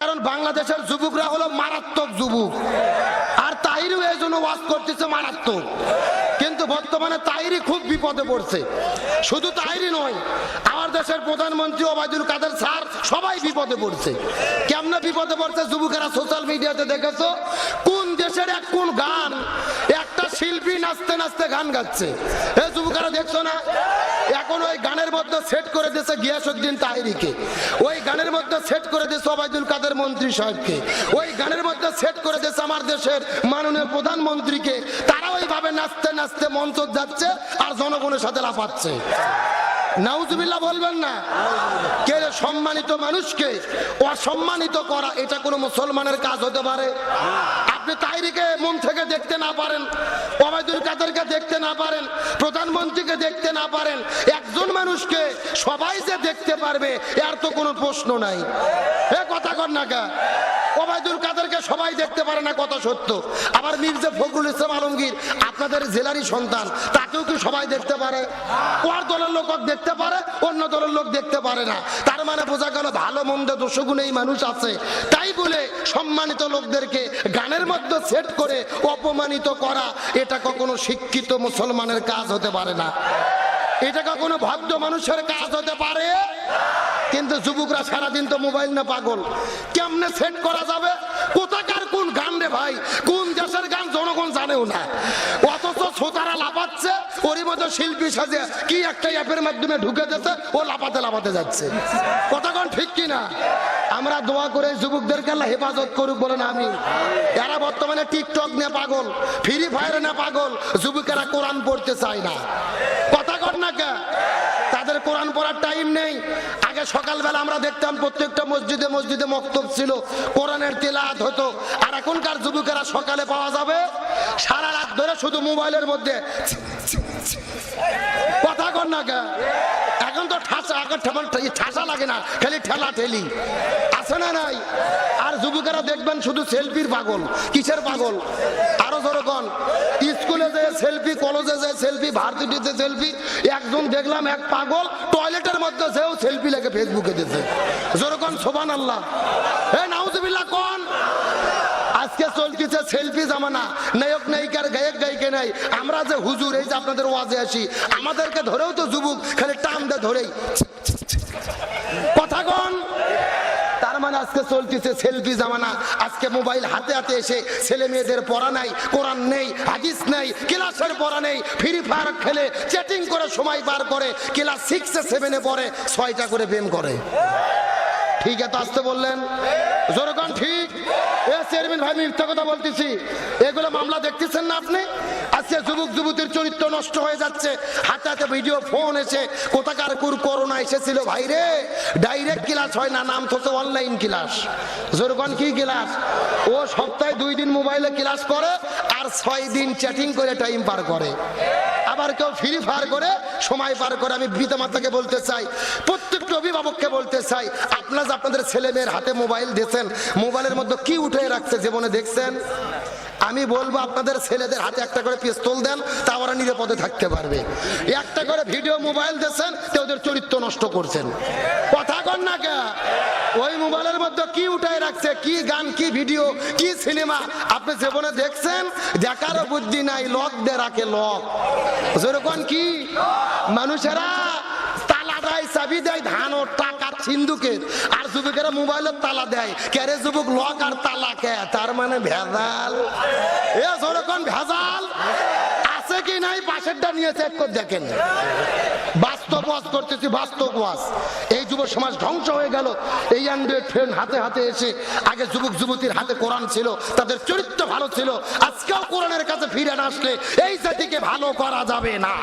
কারণ বাংলাদেশের যুবকরা হলো মারাত্মক যুবক। আর তাইরও এই জন্য ওয়াজ করতেছে মারাত্মক। কিন্তু বর্তমানে তাইরি খুব বিপদে পড়ছে। শুধু তাইরি নয়, আমার দেশের প্রধানমন্ত্রী ওবায়দুল কাদের স্যার সবাই বিপদে পড়ছে। কেমনে বিপদে পড়ছে যুবকেরা সোশ্যাল মিডিয়াতে দেখেছ? কোন দেশের এক কোন গান, একটা শিল্পী নাচতে নাচতে গান গাচ্ছে। এ যুবকেরা দেখছ না? এখন ওই গানের মধ্যে সেট করে দিয়েছে গিয়াসুদ্দিন তাহিরিকে। ওই গানের মধ্যে সেট করে দিয়েছে ওবায়দুল কাদের মন্ত্রী সাহেবকে। ওই গানের মধ্যে সেট করে দিয়েছে আমার দেশের মাননীয় প্রধানমন্ত্রীকে। তারা ওইভাবে নাচতে নাচতে মঞ্চ যাচ্ছে আর জনগণের সাথে লাফাচ্ছে। নাউজুবিল্লাহ বলবেন না। কে সম্মানিত মানুষকে অসম্মানিত করা, এটা কোনো মুসলমানের কাজ হতে পারে? আপনি তাইরিকে মন থেকে দেখতে না পারেন, ওবায়দুল কাদেরকে দেখতে না পারেন, প্রধানমন্ত্রীকে দেখতে না পারেন। মানুষকে সবাই যে দেখতে পারবে, এর তো কোনো প্রশ্ন নাই। এ কথা কর না কা? ওবায়দুল কাদেরকে সবাই দেখতে পারে না, কথা সত্য। আবার মির্জা ফখরুল ইসলাম আলমগীর, আপনাদের জেলারই সন্তান, তাকেও কি সবাই দেখতে পারে? ওর দলের লোক দেখতে পারে, অন্য দলের লোক দেখতে পারে না। তার মানে বোঝা গেল ভালো মন্দ দোষগুণ এই মানুষ আছে। তাই বলে সম্মানিত লোকদেরকে গানের মধ্যে সেট করে অপমানিত করা, এটা কখনো শিক্ষিত মুসলমানের কাজ হতে পারে না। এটা কখনো ভদ্র মানুষের কাজ হতে পারে? কিন্তু যুবকরা সারাদিন তো মোবাইল না পাগল। কেমনে সেট করা যাবে? কোথাকার কোন গান রে ভাই? কোন দেশের গান জনগণ জানেও না। অথচ শ্রোতারা লাফাচ্ছে, ওরই মতো শিল্পী সাজে কি একটা অ্যাপের মাধ্যমে ঢুকে যেতে, ও লাফাতে লাফাতে যাচ্ছে। কতক্ষণ ঠিক কিনা? আমরা দোয়া করে যুবকদেরকে আল্লাহ হেফাজত করুক বলেন আমি এরা বর্তমানে টিকটক নিয়ে পাগল, ফ্রি ফায়ার না পাগল, যুবকেরা কোরআন পড়তে চায় না। কোরআন পড়ার টাইম নেই। আগে সকালবেলা আমরা দেখতাম প্রত্যেকটা মসজিদে মসজিদে মক্তব ছিল, কোরআনের তেলাত হতো। আর এখনকার যুবকেরা সকালে পাওয়া যাবে? সারা রাত ধরে শুধু মোবাইলের মধ্যে কথা কর না কে? এখন তো ঠাসা, এখন ঠেমন ঠাসা লাগে না, খালি ঠেলা ঠেলি। আছে না নাই? আর যুবকেরা দেখবেন শুধু সেলফির পাগল, কিসের পাগল? আরও যেরকম স্কুলে যে সেলফি কলেজে যে সেলফি ভার্সিটিতে সেলফি একজন দেখলাম এক পাগল টয়লেটের মধ্যে সেও সেলফি লেগে ফেসবুকে দিতে যেরকম সোবান আল্লাহ হে নাউজুবিল্লাহ, কোন? আজকে চলতেছে সেলফি জামানা। নায়ক, নায়িকার, গায়ক, গায়িকা নাই। আমরা যে হুজুর, এই যে আপনাদের ওয়াজে আসি, আমাদেরকে ধরেও তো যুবক, খালি টান দে ধরেই। কথা কন। তার মানে আজকে চলতেছে সেলফি জামানা। আজকে মোবাইল হাতে হাতে এসে ছেলে মেয়েদের পড়া নাই, কোরআন নেই, হাদিস নেই, ক্লাসের পড়া নেই ফ্রি ফায়ার খেলে চ্যাটিং করে সময় পার করে ক্লাস সিক্সে সেভেনে পড়ে, ছয়টা করে প্রেম করে। ঠিক আছে, আসতে বললেন? জোরগান, ঠিক? চেয়ারম্যান ভাই, মিথ্যা কথা বলতেছি। এগুলো মামলা দেখতেছেন না আপনি? আজকে যুবক, যুবতীর চরিত্র নষ্ট হয়ে যাচ্ছে। হাতে হাতে ভিডিও, ফোন এসে, কোথাকার কুর করোনা এসেছিল ভাই রে? ডাইরেক্ট ক্লাস হয় না, নাম থচ্ছে অনলাইন ক্লাস জোরকন কি ক্লাস ও সপ্তাহে দুই দিন মোবাইলে ক্লাস করে, আর ছয় দিন চ্যাটিং করে টাইম পার করে। আবার কেউ ফ্রি ফায়ার করে, সময় পার করে আমি পিতা মাতাকে বলতে চাই, প্রত্যেকটি অভিভাবককে বলতে চাই, আপনারা আপনাদের ছেলে মেয়ের হাতে মোবাইল দিয়েছেন, মোবাইলের মধ্যে কি উঠে রাখছে, জীবনে দেখছেন? আমি বলব আপনাদের ছেলেদের হাতে একটা করে পিস্তল দেন, তা ওরা নিরাপদে থাকতে পারবে। একটা করে ভিডিও মোবাইল দিয়েছেন, তো ওদের চরিত্র নষ্ট করছেন। কথা কন না কে? ওই মোবাইলের মধ্যে কি উঠাই রাখছে, কি গান, কি ভিডিও কি সিনেমা আপনি জীবনে দেখছেন? দেখারও বুদ্ধি নাই লক দে রাখে লক যেরকম কি? মানুষেরা তালা দেয়, চাবি দেয়, ধান ও টাকা সিন্ধুকে আর যুবকেরা মোবাইলের তালা দেয়। কেরে যুবক, লক আর তালা কে? তার মানে ভেজাল। এ যেরকম ভেজাল, আছে কি নাই? পাশেরটা নিয়ে চেক করে দেখেন। বাস্তব ওয়াজ করতেছি, বাস্তব ওয়াজ। এই যুব সমাজ ধ্বংস হয়ে গেল। এই অ্যান্ড্রয়েড ফোন হাতে হাতে এসে, আগে যুবক যুবতীর হাতে কোরআন ছিল, তাদের চরিত্র ভালো ছিল, আজকেও কোরআনের কাছে ফিরে আসলে এই জাতিকে ভালো করা যাবে না।